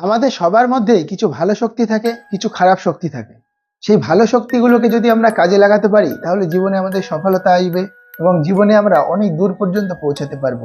আমাদের সবার মধ্যেই কিছু ভালো শক্তি থাকে, কিছু খারাপ শক্তি থাকে। সেই ভালো শক্তিগুলোকে যদি আমরা কাজে লাগাতে পারি, তাহলে জীবনে আমাদের সফলতা আসবে এবং জীবনে আমরা অনেক দূর পর্যন্ত পৌঁছাতে পারব।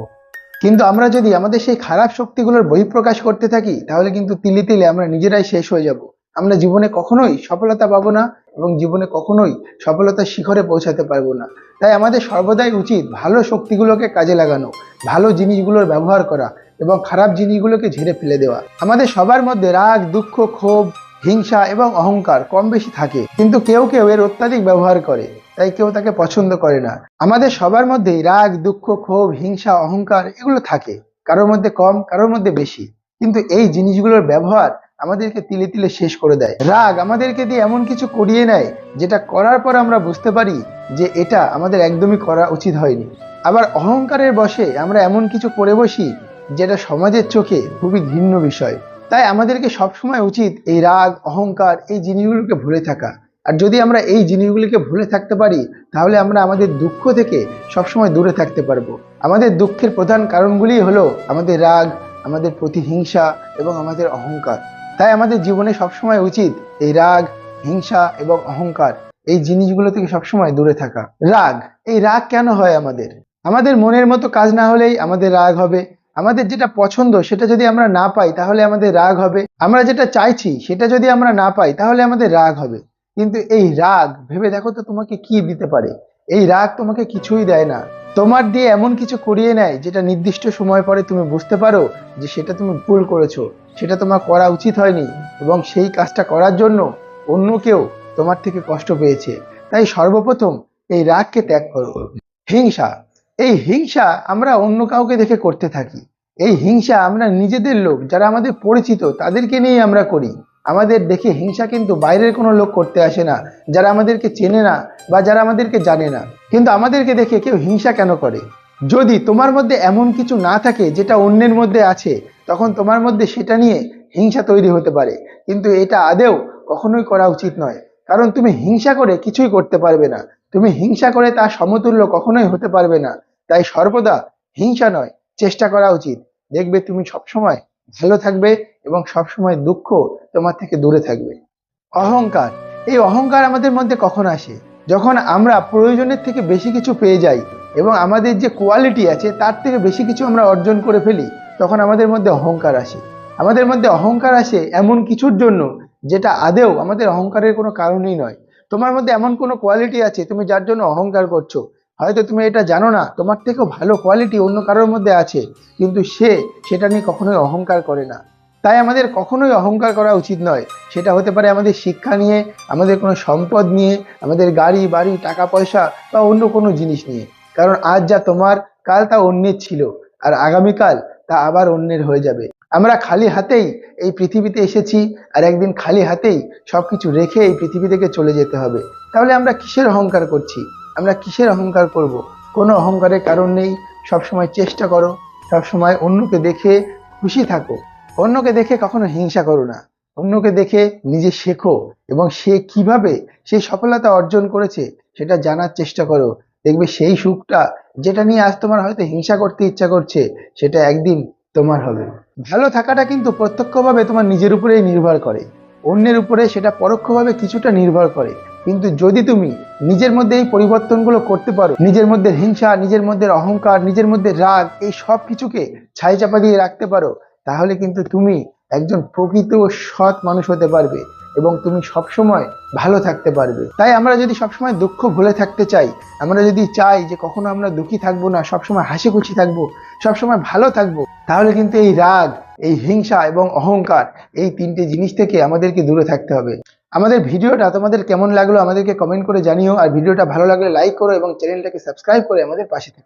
কিন্তু আমরা যদি আমাদের সেই খারাপ শক্তিগুলোর বহিঃপ্রকাশ করতে থাকি, তাহলে কিন্তু তিলে তিলে আমরা নিজেরাই শেষ হয়ে যাব। আমরা জীবনে কখনোই সফলতা পাবো না এবং জীবনে কখনোই সফলতার শিখরে পৌঁছাতে পারব না। তাই আমাদের সর্বদাই উচিত ভালো শক্তিগুলোকে কাজে লাগানো, ভালো জিনিসগুলোর ব্যবহার করা এবং খারাপ জিনিসগুলোকে ঝেড়ে ফেলে দেওয়া। আমাদের সবার মধ্যে রাগ, দুঃখ, ক্ষোভ, হিংসা এবং অহংকার কম বেশি থাকে। কিন্তু কেউ কেউ এর অত্যাধিক ব্যবহার করে, তাই কেউ তাকে পছন্দ করে না। আমাদের সবার মধ্যেই রাগ, দুঃখ, ক্ষোভ, হিংসা, অহংকার এগুলো থাকে। কারোর মধ্যে কম, কারোর মধ্যে বেশি। কিন্তু এই জিনিসগুলোর ব্যবহার আমাদেরকে তিলে তিলে শেষ করে দেয়। রাগ আমাদেরকে দিয়ে এমন কিছু করিয়ে নেয়, যেটা করার পর আমরা বুঝতে পারি যে এটা আমাদের একদমই করা উচিত হয়নি। আবার অহংকারের বশে আমরা এমন কিছু করে বসি যেটা সমাজের চোখে খুবই ঘৃণ্য বিষয়। তাই আমাদেরকে সবসময় উচিত এই রাগ, অহংকার, এই জিনিসগুলোকে ভুলে থাকা। আর যদি আমরা এই জিনিসগুলিকে ভুলে থাকতে পারি, তাহলে আমরা আমাদের দুঃখ থেকে সবসময় দূরে থাকতে পারব। আমাদের দুঃখের প্রধান কারণগুলি হলো আমাদের রাগ, আমাদের প্রতিহিংসা এবং আমাদের অহংকার। তাই আমাদের জীবনে সবসময় উচিত এই রাগ, হিংসা এবং অহংকার, এই জিনিসগুলো থেকে সবসময় দূরে থাকা। রাগ, এই রাগ কেন হয় আমাদের? আমাদের মনের মতো কাজ না হলেই আমাদের রাগ হবে। আমাদের যেটা পছন্দ, সেটা যদি আমরা না পাই, তাহলে আমাদের রাগ হবে। আমরা যেটা চাইছি, সেটা যদি আমরা না পাই, তাহলে আমাদের রাগ হবে। কিন্তু এই রাগ, ভেবে দেখো তো তোমাকে কি দিতে পারে। এই রাগ তোমাকে কিছুই দেয় না। তোমার দিয়ে এমন কিছু করিয়ে নেয়, যেটা নির্দিষ্ট সময় পরে তুমি বুঝতে পারো যে সেটা তুমি ভুল করেছ। সেটা তোমার করা উচিত হয়নি এবং সেই কাজটা করার জন্য অন্য কেউ তোমার থেকে কষ্ট পেয়েছে। তাই সর্বপ্রথম এই রাগকে ত্যাগ করো। হিংসা। এই হিংসা আমরা অন্য কাউকে দেখে করতে থাকি। এই হিংসা আমরা নিজেদের লোক, যারা আমাদের পরিচিত, তাদেরকে নিয়ে আমরা করি। আমাদের দেখে হিংসা কিন্তু বাইরের কোনো লোক করতে আসে না, যারা আমাদেরকে চেনে না বা যারা আমাদেরকে জানে না। কিন্তু আমাদেরকে দেখে কেউ হিংসা কেন করে? যদি তোমার মধ্যে এমন কিছু না থাকে যেটা অন্যের মধ্যে আছে, তখন তোমার মধ্যে সেটা নিয়ে হিংসা তৈরি হতে পারে। কিন্তু এটা আদেও কখনোই করা উচিত নয়। কারণ তুমি হিংসা করে কিছুই করতে পারবে না। তুমি হিংসা করে তার সমতুল্য কখনোই হতে পারবে না। তাই সর্বদা হিংসা নয়, চেষ্টা করা উচিত। দেখবে তুমি সবসময় ভালো থাকবে এবং সবসময় দুঃখ তোমার থেকে দূরে থাকবে। অহংকার, এই অহংকার আমাদের মধ্যে কখন আসে? যখন আমরা প্রয়োজনের থেকে বেশি কিছু পেয়ে যাই এবং আমাদের যে কোয়ালিটি আছে, তার থেকে বেশি কিছু আমরা অর্জন করে ফেলি, তখন আমাদের মধ্যে অহংকার আসে। আমাদের মধ্যে অহংকার আসে এমন কিছুর জন্য যেটা আদেও আমাদের অহংকারের কোনো কারণই নয়। তোমার মধ্যে এমন কোনো কোয়ালিটি আছে, তুমি যার জন্য অহংকার করছ হয়তো তুমি এটা জানো না, তোমার থেকেও ভালো কোয়ালিটি অন্য কারোর মধ্যে আছে, কিন্তু সে সেটা নিয়ে কখনোই অহংকার করে না। তাই আমাদের কখনোই অহংকার করা উচিত নয়। সেটা হতে পারে আমাদের শিক্ষা নিয়ে, আমাদের কোনো সম্পদ নিয়ে, আমাদের গাড়ি, বাড়ি, টাকা, পয়সা বা অন্য কোনো জিনিস নিয়ে। কারণ আজ যা তোমার, কাল তা অন্যের ছিল, আর আগামীকাল তা আবার অন্যের হয়ে যাবে। আমরা খালি হাতেই এই পৃথিবীতে এসেছি, আর একদিন খালি হাতেই সবকিছু রেখে এই পৃথিবী থেকে চলে যেতে হবে। তাহলে আমরা কিসের অহংকার করছি? আমরা কিসের অহংকার করব? কোনো অহংকারের কারণ নেই। সবসময় চেষ্টা করো। সবসময় অন্যকে দেখে খুশি থাকো। অন্যকে দেখে কখনো হিংসা করো না। অন্যকে দেখে নিজে শেখো এবং সে কীভাবে সে সফলতা অর্জন করেছে সেটা জানার চেষ্টা করো। দেখবে সেই সুখটা যেটা নিয়ে আজ তোমার হয়তো হিংসা করতে ইচ্ছা করছে, সেটা একদিন তোমার হবে। ভালো থাকাটা কিন্তু প্রত্যক্ষভাবে তোমার নিজের উপরেই নির্ভর করে। অন্যের উপরে সেটা পরোক্ষভাবে কিছুটা নির্ভর করে। কিন্তু যদি তুমি নিজের মধ্যে এই পরিবর্তনগুলো করতে পারো, নিজের মধ্যে হিংসা, নিজের মধ্যে অহংকার, নিজের মধ্যে রাগ, এই সব কিছুকে ছাই চাপা দিয়ে রাখতে পারো, তাহলে কিন্তু তুমি একজন প্রকৃত সৎ মানুষ হতে পারবে এবং তুমি সবসময় ভালো থাকতে পারবে। তাই আমরা যদি সবসময় দুঃখ ভুলে থাকতে চাই, আমরা যদি চাই যে কখনো আমরা দুঃখী থাকব না, সবসময় হাসি খুশি থাকব, সবসময় ভালো থাকব, তাহলে কিন্তু এই রাগ, এই হিংসা এবং অহংকার এই তিনটে জিনিস থেকে আমাদেরকে দূরে থাকতে হবে। আমাদের ভিডিওটা তোমাদের কেমন লাগল আমাদেরকে কমেন্ট করে জানিও। আর ভিডিওটা ভালো লাগলে লাইক করো এবং চ্যানেলটাকে সাবস্ক্রাইব করে আমাদের পাশে থেকো।